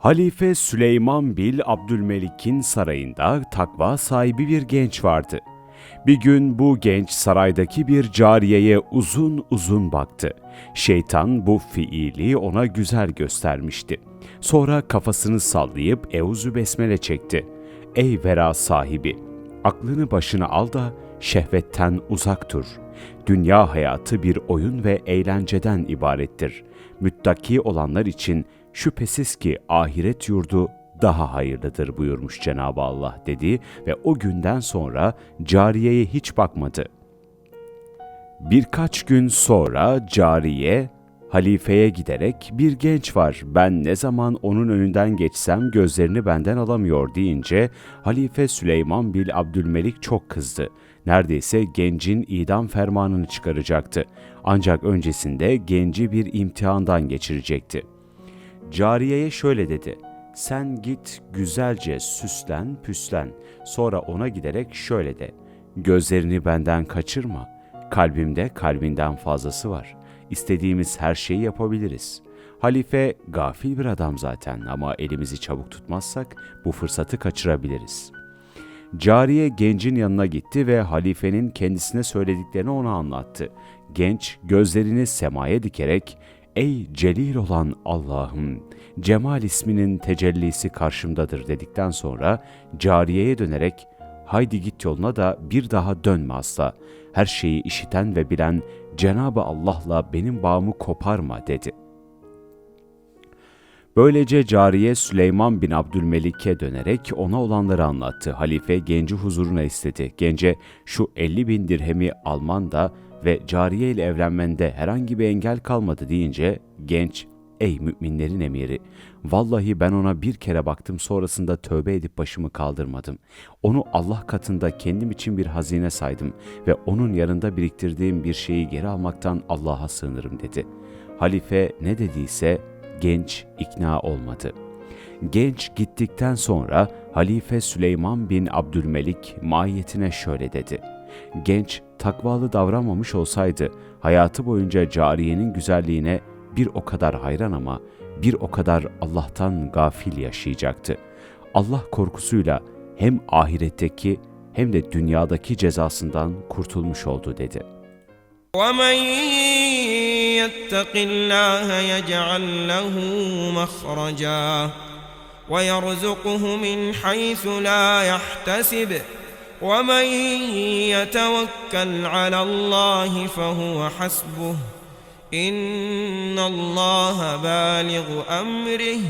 Halife Süleyman Bil Abdülmelik'in sarayında takva sahibi bir genç vardı. Bir gün bu genç saraydaki bir cariyeye uzun uzun baktı. Şeytan bu fiili ona güzel göstermişti. Sonra kafasını sallayıp Euzü Besmele çekti. Ey vera sahibi! Aklını başına al da şehvetten uzak dur. Dünya hayatı bir oyun ve eğlenceden ibarettir. Müttaki olanlar için şüphesiz ki ahiret yurdu daha hayırlıdır buyurmuş Cenab-ı Allah dedi ve o günden sonra cariyeye hiç bakmadı. Birkaç gün sonra cariye halifeye giderek bir genç var ben ne zaman onun önünden geçsem gözlerini benden alamıyor deyince halife Süleyman bil Abdülmelik çok kızdı. Neredeyse gencin idam fermanını çıkaracaktı. Ancak öncesinde genci bir imtihandan geçirecekti. Cariyeye şöyle dedi. Sen git güzelce süslen püslen. Sonra ona giderek şöyle de. Gözlerini benden kaçırma. Kalbimde kalbinden fazlası var. İstediğimiz her şeyi yapabiliriz. Halife gafil bir adam zaten ama elimizi çabuk tutmazsak bu fırsatı kaçırabiliriz. Cariye gencin yanına gitti ve halifenin kendisine söylediklerini ona anlattı. Genç gözlerini semaya dikerek Ey celil olan Allah'ım, Cemal isminin tecellisi karşımdadır dedikten sonra cariyeye dönerek haydi git yoluna da bir daha dönme asla. Her şeyi işiten ve bilen Cenabı Allah'la benim bağımı koparma dedi. Böylece cariye Süleyman bin Abdülmelik'e dönerek ona olanları anlattı. Halife genci huzuruna istedi. Gence şu 50 bin dirhemi alman da ve cariye ile evlenmende herhangi bir engel kalmadı deyince genç Ey müminlerin emiri! Vallahi ben ona bir kere baktım sonrasında tövbe edip başımı kaldırmadım. Onu Allah katında kendim için bir hazine saydım ve onun yanında biriktirdiğim bir şeyi geri almaktan Allah'a sığınırım dedi. Halife ne dediyse genç ikna olmadı. Genç gittikten sonra Halife Süleyman bin Abdülmelik mahiyetine şöyle dedi. Genç takvalı davranmamış olsaydı hayatı boyunca cariyenin güzelliğine bir o kadar hayran ama bir o kadar Allah'tan gafil yaşayacaktı. Allah korkusuyla hem ahiretteki hem de dünyadaki cezasından kurtulmuş oldu dedi. ومن يتق الله يجعل له مخرجا ويرزقه من حيث لا يحتسب ومن يتوكل على الله فهو حسبه. إن الله بالغ أمره.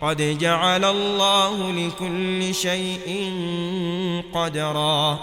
قد جعل الله لكل شيء قدرا.